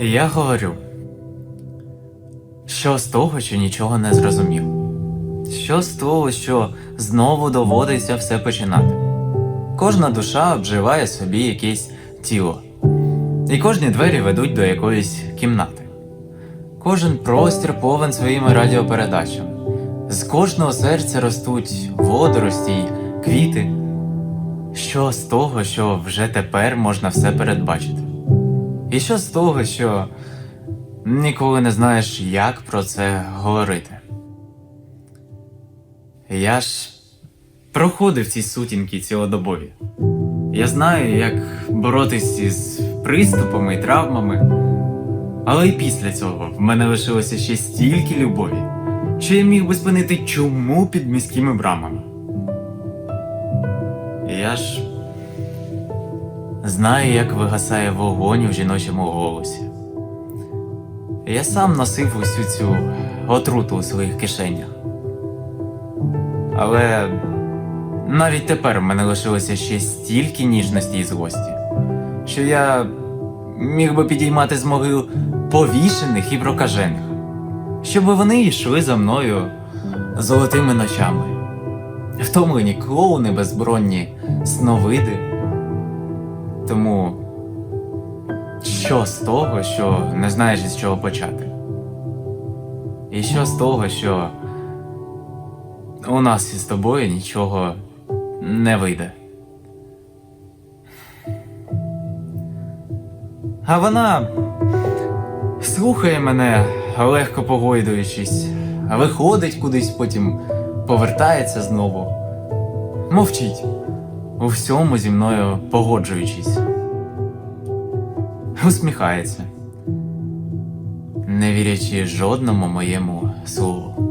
І я говорю, що з того, що нічого не зрозумів? Що з того, що знову доводиться все починати? Кожна душа обживає собі якесь тіло, і кожні двері ведуть до якоїсь кімнати. Кожен простір повен своїми радіопередачами. З кожного серця ростуть водорості й квіти. Що з того, що вже тепер можна все передбачити? І що з того, що ніколи не знаєш, як про це говорити? Я ж проходив ці сутінки цілодобові. Я знаю, як боротись із приступами і травмами. Але й після цього в мене лишилося ще стільки любові, що я міг би спинити чому під міськими брамами. Я ж знаю, як вигасає вогонь у жіночому голосі. Я сам носив усю цю отруту у своїх кишенях. Але навіть тепер в мене лишилося ще стільки ніжності і злості, що я міг би підіймати з могил повішених і прокажених, щоб вони йшли за мною золотими ночами, втомлені клоуни безбронні, сновиди. Тому що з того, що не знаєш із чого почати? І що з того, що у нас із тобою нічого не вийде? А вона слухає мене, легко погойдуючись, виходить кудись, потім повертається знову. Мовчить, у всьому зі мною погоджуючись. Усміхається, не вірячи жодному моєму слову.